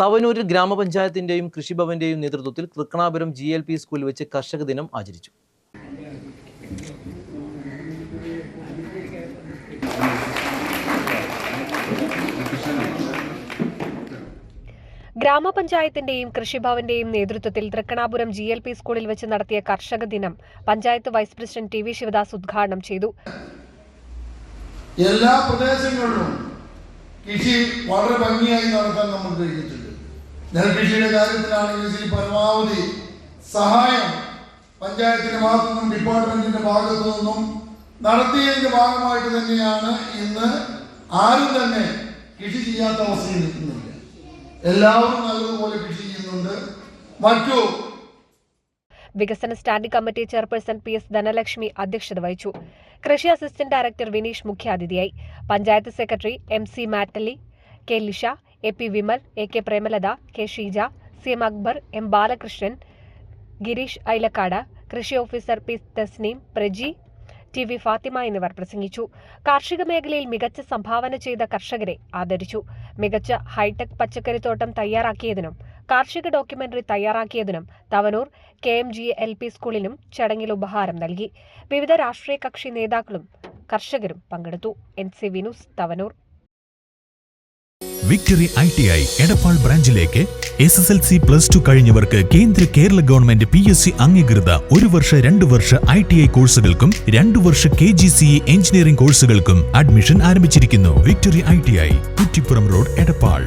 തവനൂരിൽ ഗ്രാമപഞ്ചായത്തിന്റെയും കൃഷിഭവന്റെയും നേതൃത്വത്തിൽ Thrikkanapuram G L P സ്കൂളിൽ വെച്ച് കർഷക ദിനം ആചരിച്ചു. ഗ്രാമപഞ്ചായത്തിന്റെയും കൃഷിഭവന്റെയും നേതൃത്വത്തിൽ തൃക്കണാപുരം ജി എൽ പി സ്കൂളിൽ വെച്ച് നടത്തിയ കർഷക ദിനം panchayat vice president T V Sivadas ഉദ്ഘാടനം ചെയ്തു. എല്ലാ പ്രദേശങ്ങളിലും കൃഷി വളരെ ഭംഗിയായി നടത്താൻ നമ്മൾ കഴിഞ്ഞിട്ടുണ്ട്. നെൽകൃഷിയുടെ കാര്യത്തിലാണെങ്കിൽ ഈ പരമാവധി സഹായം പഞ്ചായത്തിന്റെ ഭാഗത്തു നിന്നും ഡിപ്പാർട്ട്മെന്റിന്റെ ഭാഗത്തു നിന്നും നടത്തിയതിന്റെ ഭാഗമായിട്ട് തന്നെയാണ് ഇന്ന് ആരും തന്നെ കൃഷി ചെയ്യാത്ത അവസ്ഥയിൽ നിൽക്കുന്നില്ല. എല്ലാവരും നല്ലതുപോലെ കൃഷി ചെയ്യുന്നുണ്ട്. മറ്റു വികസന standing committee chairperson P S Dhanalakshmi അധ്യക്ഷത വഹിച്ചു. കൃഷി അസിസ്റ്റന്റ് ഡയറക്ടർ വിനീഷ് മുഖ്യാതിഥിയായി. Panchayat secretary M C Matali K Lisha A P Vimal A K Premalatha K Sheeja C M Akbar M Balakrishnan Girish Ailakkad കൃഷി officer P Thasneem Preji T V Fathima എന്നിവർ പ്രസംഗിച്ചു. കാർഷിക മേഖലയിൽ മികച്ച സംഭാവന ചെയ്ത കർഷകരെ ആദരിച്ചു. മികച്ച ഹൈടെക് പച്ചക്കറിത്തോട്ടം തയ്യാറാക്കിയതിനും കാർഷിക documentary തയ്യാറാക്കിയതിനും Thavanur K M G L P സ്കൂളിനും ചടങ്ങിൽ ഉപഹാരം നൽകി. വിവിധ രാഷ്ട്രീയ കക്ഷി നേതാക്കളും കർഷകരും പങ്കെടുത്തു. N C Vinus Thavanur. Victory I T I Edappal ബ്രാഞ്ചിലേക്ക് S S L C plus two കഴിഞ്ഞവർക്ക് കേന്ദ്ര Kerala government P S C അംഗീകൃത ഒരു വർഷ രണ്ട് വർഷ ഐ ടി ഐ കോഴ്സുകൾക്കും രണ്ടു വർഷ K G C E engineering കോഴ്സുകൾക്കും admission ആരംഭിച്ചിരിക്കുന്നു victory I T I Kuttippuram road Edappal.